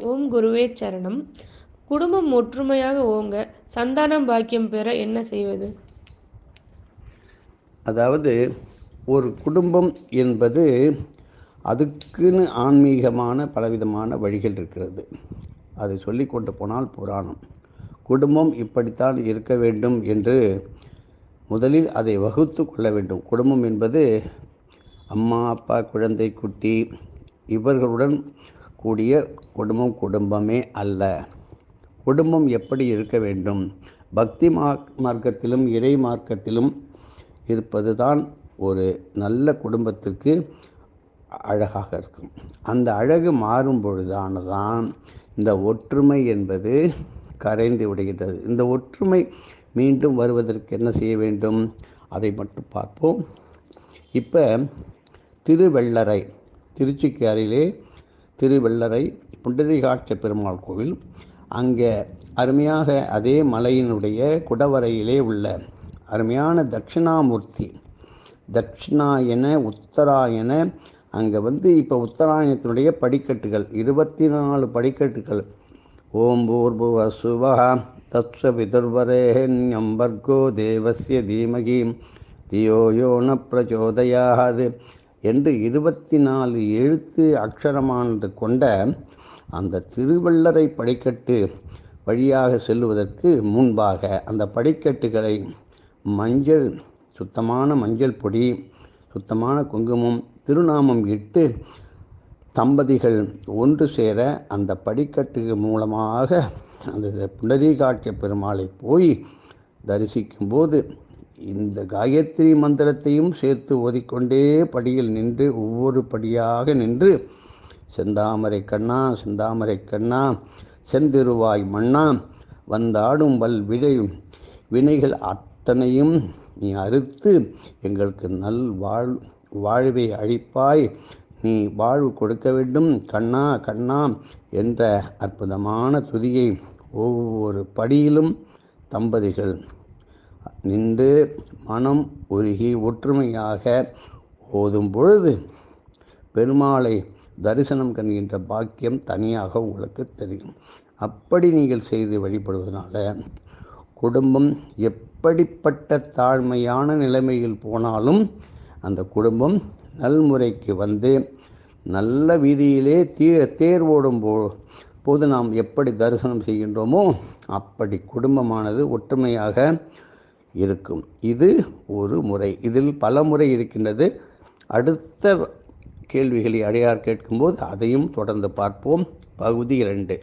ஓம் குருவே சரணம். குடும்பம் ஒற்றுமையாக ஓங்க சந்தானம் பாக்கியம் பெற என்ன செய்வது? அதாவது ஒரு குடும்பம் என்பது அதுக்குன்னு ஆன்மீகமான பலவிதமான வழிகள் இருக்கிறது. அதை சொல்லி கொண்டு போனால் புராணம். குடும்பம் இப்படித்தான் இருக்க வேண்டும் என்று முதலில் அதை வகுத்து கொள்ள வேண்டும். குடும்பம் என்பது அம்மா அப்பா குழந்தை குட்டி இவர்களுடன் கூடிய குடும்பம் குடும்பமே அல்ல. குடும்பம் எப்படி இருக்க வேண்டும்? பக்தி மார்க்கத்திலும் இறை மார்க்கத்திலும் இருப்பது தான் ஒரு நல்ல குடும்பத்திற்கு அழகாக இருக்கும். அந்த அழகு மாறும் பொழுதானதான் இந்த ஒற்றுமை என்பது கரைந்து விடுகின்றது. இந்த ஒற்றுமை மீண்டும் வருவதற்கு என்ன செய்ய வேண்டும்? அதை மட்டும் பார்ப்போம். இப்போ திருவெள்ளரை திருச்சிக்கு அருகிலே திருவெள்ளரை புண்டரிகாட்ச பெருமாள் கோவில். அங்கே அருமையாக அதே மலையினுடைய குடவரையிலே உள்ள அருமையான தட்சிணாமூர்த்தி. தட்சிணாயன உத்தராயண அங்கே வந்து இப்போ உத்தராயணத்தினுடைய படிக்கட்டுகள் இருபத்தி நாலு படிக்கட்டுகள். ஓம் பூர்புவ சுவா தத்ஸ பிதர்வரேண்யம் வர்கோ தேவசிய தீமகி தியோ யோன பிரச்சோதயாது. என்று இருபத்தி நாலு எழுத்து அக்ஷரமானது கொண்ட அந்த திருவள்ளரை படிக்கட்டு வழியாக செல்லுவதற்கு முன்பாக அந்த படிக்கட்டுகளை மஞ்சள் சுத்தமான மஞ்சள் பொடி சுத்தமான குங்குமம் திருநாமம் இட்டு தம்பதிகள் ஒன்று சேர அந்த படிக்கட்டு மூலமாக அந்த புண்டரீகாட்சிய பெருமாளை போய் தரிசிக்கும்போது இந்த காயத்ரி மந்திரத்தையும் சேர்த்து ஓதிக்கொண்டே படியில் நின்று ஒவ்வொரு படியாக நின்று செந்தாமரை கண்ணா செந்தாமரை கண்ணா செந்திருவாய் மண்ணா வந்தாடும் வல் விடை வினைகள் அத்தனையும் நீ அறுத்து எங்களுக்கு நல் வாழ் வாழ்வை அழிப்பாய் நீ வாழ்வு கொடுக்க வேண்டும் கண்ணா கண்ணா என்ற அற்புதமான துதியை ஒவ்வொரு படியிலும் தம்பதிகள் நின்று மனம் உருகி ஒற்றுமையாக ஓதும் பொழுது பெருமாளை தரிசனம் கண்கின்ற பாக்கியம் தனியாக உங்களுக்கு தெரியும். அப்படி நீங்கள் செய்து வழிபடுவதனால குடும்பம் எப்படிப்பட்ட தாழ்மையான நிலைமையில் போனாலும் அந்த குடும்பம் நல்முறைக்கு வந்து நல்ல வீதியிலே தீ தேர் ஓடும் போ போது நாம் எப்படி தரிசனம் செய்கின்றோமோ அப்படி குடும்பமானது ஒற்றுமையாக இருக்கும். இது ஒரு முறை. இதில் பல முறை இருக்கின்றது. அடுத்த கேள்விகளை அடையார் கேட்கும்போது அதையும் தொடர்ந்து பார்ப்போம். பகுதி இரண்டு.